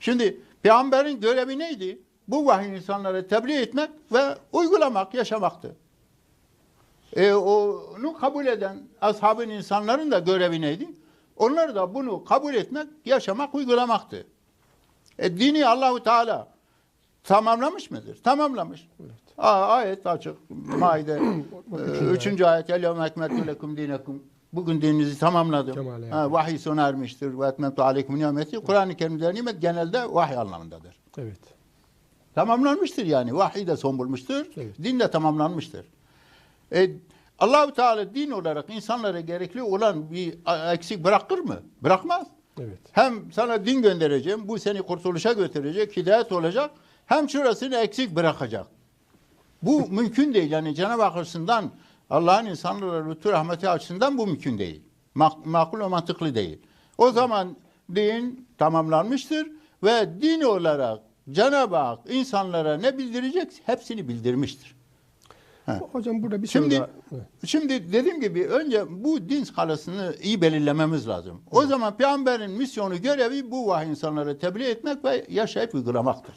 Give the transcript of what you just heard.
Şimdi peygamberin görevi neydi? Bu vahiy insanlara tebliğ etmek ve uygulamak, yaşamaktı. E, onu kabul eden ashabın insanların da görevi neydi? Onlar da bunu kabul etmek, yaşamak, uygulamaktı. E, dini Allahu Teala tamamlamış mıdır? Tamamlamış. Aa, ayet açık. Maide 3. ayet. Elyevme ekmeltu lekum dinekum. Bugün dininizi tamamladım. Kemal yani. Ha, vahiy sona ermiştir. Ve etmentu aleykum nimeti. Kur'an-ı Kerim'de nimet genelde vahiy anlamındadır. Evet. Tamamlanmıştır yani. Vahiy de son bulmuştur. Evet. Din de tamamlanmıştır. E, Allahu Teala din olarak insanlara gerekli olan bir eksik bırakır mı? Bırakmaz. Evet. Hem sana din göndereceğim, bu seni kurtuluşa götürecek, hidayet olacak. Hem şurasını eksik bırakacak. Bu mümkün değil. Yani Cenab-ı Hak açısından, Allah'ın insanlara lütfu rahmeti açısından bu mümkün değil. Mak- makul ve mantıklı değil. O zaman din tamamlanmıştır ve din olarak Cenab-ı Hak insanlara ne bildirecek? Hepsini bildirmiştir. Hocam burada bir Şimdi soru daha. Şimdi dediğim gibi önce bu din skalasını iyi belirlememiz lazım. O zaman peygamberin misyonu görevi bu vahiy insanlara tebliğ etmek ve yaşayıp uygulamaktır.